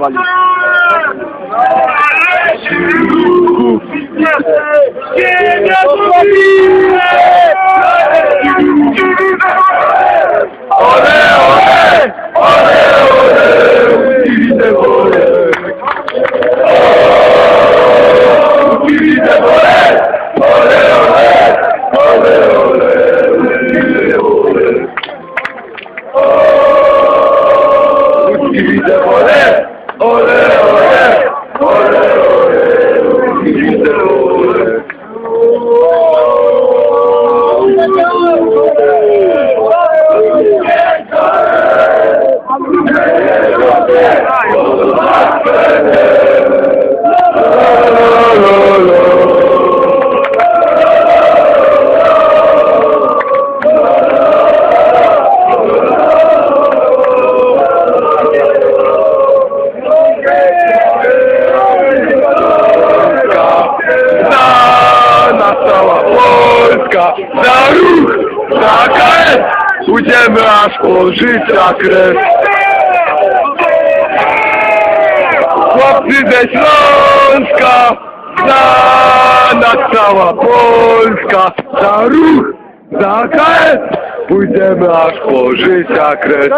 ole, ole, Ole ole! Ole ole! Güzel ole! Yeah. Polska, za ruch, za KS, pójdziemy aż po życia kres. Chłopcy ze Śląska, znana cała Polska, za ruch, za KS, pójdziemy aż po życia kres.